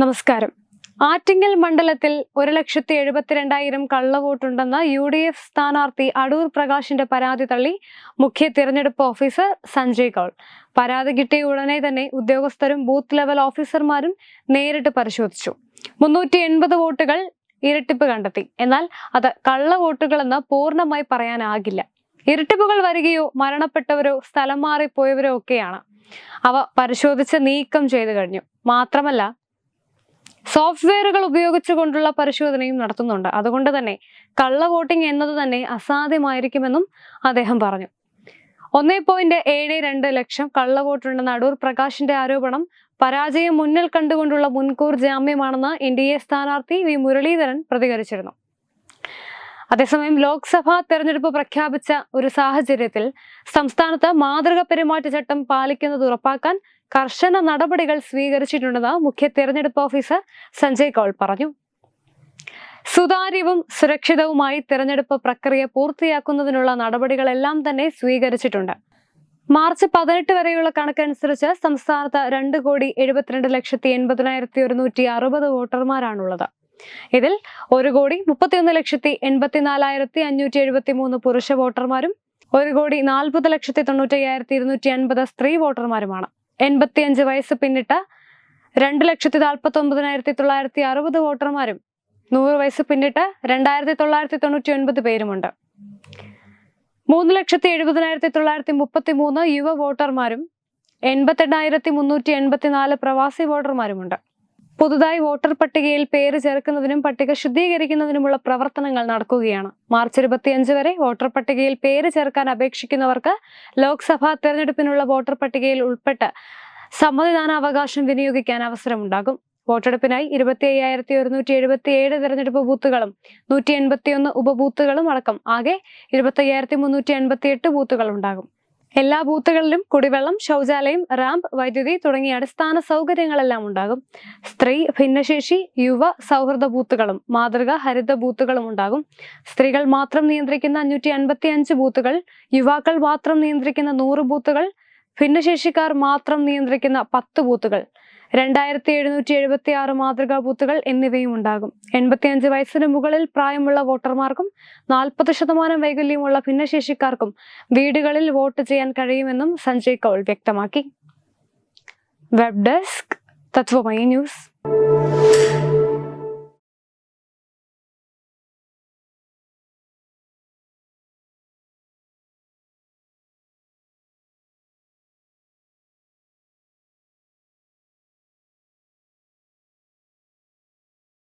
നമസ്കാരം. ആറ്റിങ്ങൽ മണ്ഡലത്തിൽ ഒരു ലക്ഷത്തി എഴുപത്തിരണ്ടായിരം കള്ളവോട്ടുണ്ടെന്ന യു ഡി എഫ് സ്ഥാനാർത്ഥി അടൂർ പ്രകാശിന്റെ പരാതി തള്ളി മുഖ്യ തിരഞ്ഞെടുപ്പ് ഓഫീസർ സഞ്ജയ് കൗൾ പരാതി കിട്ടിയ ഉടനെ തന്നെ ഉദ്യോഗസ്ഥരും ബൂത്ത് ലെവൽ ഓഫീസർമാരും നേരിട്ട് പരിശോധിച്ചു. മുന്നൂറ്റി എൺപത് വോട്ടുകൾ ഇരട്ടിപ്പ് കണ്ടെത്തി. എന്നാൽ അത് കള്ളവോട്ടുകളെന്ന് പൂർണമായി പറയാനാകില്ല. ഇരട്ടിപ്പുകൾ വരികയോ മരണപ്പെട്ടവരോ സ്ഥലം മാറിപ്പോയവരോ ഒക്കെയാണ്. അവ പരിശോധിച്ച് നീക്കം ചെയ്തു കഴിഞ്ഞു. മാത്രമല്ല സോഫ്റ്റ്വെയറുകൾ ഉപയോഗിച്ചുകൊണ്ടുള്ള പരിശോധനയും നടത്തുന്നുണ്ട്. അതുകൊണ്ട് തന്നെ കള്ള വോട്ടിംഗ് എന്നത് തന്നെ അസാധ്യമായിരിക്കുമെന്നും അദ്ദേഹം പറഞ്ഞു. ഒന്നേ പോയിന്റ് ഏഴ് രണ്ട് ലക്ഷം കള്ള വോട്ടുണ്ടെന്ന അടൂർ പ്രകാശിന്റെ ആരോപണം പരാജയം മുന്നിൽ കണ്ടുകൊണ്ടുള്ള മുൻകൂർ ജാമ്യമാണെന്ന് എൻ ഡി എ സ്ഥാനാർത്ഥി വി മുരളീധരൻ പ്രതികരിച്ചിരുന്നു. അതേസമയം ലോക്സഭാ തെരഞ്ഞെടുപ്പ് പ്രഖ്യാപിച്ച ഒരു സാഹചര്യത്തിൽ സംസ്ഥാനത്ത് മാതൃക പെരുമാറ്റച്ചട്ടം പാലിക്കുന്നത് ഉറപ്പാക്കാൻ കർശന നടപടികൾ സ്വീകരിച്ചിട്ടുണ്ടെന്ന് മുഖ്യ തെരഞ്ഞെടുപ്പ് ഓഫീസർ സഞ്ജയ് കൗൾ പറഞ്ഞു. സുതാര്യവും സുരക്ഷിതവുമായി തെരഞ്ഞെടുപ്പ് പ്രക്രിയ പൂർത്തിയാക്കുന്നതിനുള്ള നടപടികളെല്ലാം തന്നെ സ്വീകരിച്ചിട്ടുണ്ട്. മാർച്ച് പതിനെട്ട് വരെയുള്ള കണക്കനുസരിച്ച് സംസ്ഥാനത്ത് രണ്ട് കോടി എഴുപത്തിരണ്ട് ലക്ഷത്തി എൺപതിനായിരത്തി ഒരുന്നൂറ്റി അറുപത് വോട്ടർമാരാണുള്ളത്. ഇതിൽ ഒരു കോടി മുപ്പത്തിയൊന്ന് ലക്ഷത്തി എൺപത്തിനാലായിരത്തി അഞ്ഞൂറ്റി എഴുപത്തി മൂന്ന് പുരുഷ വോട്ടർമാരും ഒരു കോടി നാൽപ്പത് ലക്ഷത്തി തൊണ്ണൂറ്റി അയ്യായിരത്തി ഇരുന്നൂറ്റി അൻപത് സ്ത്രീ വോട്ടർമാരുമാണ്. എൺപത്തിയഞ്ച് വയസ്സ് പിന്നിട്ട രണ്ട് ലക്ഷത്തി നാൽപ്പത്തി ഒമ്പതിനായിരത്തി തൊള്ളായിരത്തി അറുപത് വോട്ടർമാരും നൂറ് വയസ്സ് പിന്നിട്ട് രണ്ടായിരത്തി തൊള്ളായിരത്തി തൊണ്ണൂറ്റി ഒൻപത് പേരുമുണ്ട്. മൂന്ന് ലക്ഷത്തി എഴുപതിനായിരത്തി തൊള്ളായിരത്തി മുപ്പത്തി മൂന്ന് യുവ വോട്ടർമാരും എൺപത്തെണ്ണായിരത്തി മുന്നൂറ്റി എൺപത്തിനാല് പ്രവാസി വോട്ടർമാരുമുണ്ട്. പുതുതായി വോട്ടർ പട്ടികയിൽ പേര് ചേർക്കുന്നതിനും പട്ടിക ശുദ്ധീകരിക്കുന്നതിനുമുള്ള പ്രവർത്തനങ്ങൾ നടക്കുകയാണ്. മാർച്ച് ഇരുപത്തിയഞ്ച് വരെ വോട്ടർ പട്ടികയിൽ പേര് ചേർക്കാൻ അപേക്ഷിക്കുന്നവർക്ക് ലോക്സഭാ തെരഞ്ഞെടുപ്പിനുള്ള വോട്ടർ പട്ടികയിൽ ഉൾപ്പെട്ട് സമ്മതിദാനാവകാശം വിനിയോഗിക്കാൻ അവസരമുണ്ടാകും. വോട്ടെടുപ്പിനായി ഇരുപത്തി അയ്യായിരത്തി ഒരുന്നൂറ്റി എഴുപത്തി ഏഴ് തെരഞ്ഞെടുപ്പ് ബൂത്തുകളും നൂറ്റി എൺപത്തിയൊന്ന് ഉപബൂത്തുകളും അടക്കം ആകെ ഇരുപത്തി അയ്യായിരത്തി മുന്നൂറ്റി എൺപത്തി എട്ട് ഉണ്ടാകും. എല്ലാ ബൂത്തുകളിലും കുടിവെള്ളം ശൗചാലയം റാമ്പ് വൈദ്യുതി തുടങ്ങിയ അടിസ്ഥാന സൗകര്യങ്ങളെല്ലാം ഉണ്ടാകും. സ്ത്രീ ഭിന്നശേഷി യുവ സൗഹൃദ ബൂത്തുകളും മാതൃക ഹരിത ബൂത്തുകളും ഉണ്ടാകും. സ്ത്രീകൾ മാത്രം നിയന്ത്രിക്കുന്ന അഞ്ഞൂറ്റി അൻപത്തി അഞ്ച് ബൂത്തുകൾ യുവാക്കൾ മാത്രം നിയന്ത്രിക്കുന്ന നൂറ് ബൂത്തുകൾ ഭിന്നശേഷിക്കാർ മാത്രം നിയന്ത്രിക്കുന്ന പത്ത് ബൂത്തുകൾ. രണ്ടായിരത്തി എഴുന്നൂറ്റി എഴുപത്തി ആറ് മാതൃകാ ബൂത്തുകൾ എന്നിവയും ഉണ്ടാകും. എൺപത്തിയഞ്ച് വയസ്സിന് മുകളിൽ പ്രായമുള്ള വോട്ടർമാർക്കും നാൽപ്പത് ശതമാനം വൈകല്യമുള്ള ഭിന്നശേഷിക്കാർക്കും വീടുകളിൽ വോട്ട് ചെയ്യാൻ കഴിയുമെന്നും സഞ്ജയ് കൗൾ വ്യക്തമാക്കി. Web desk Tatwamayi news.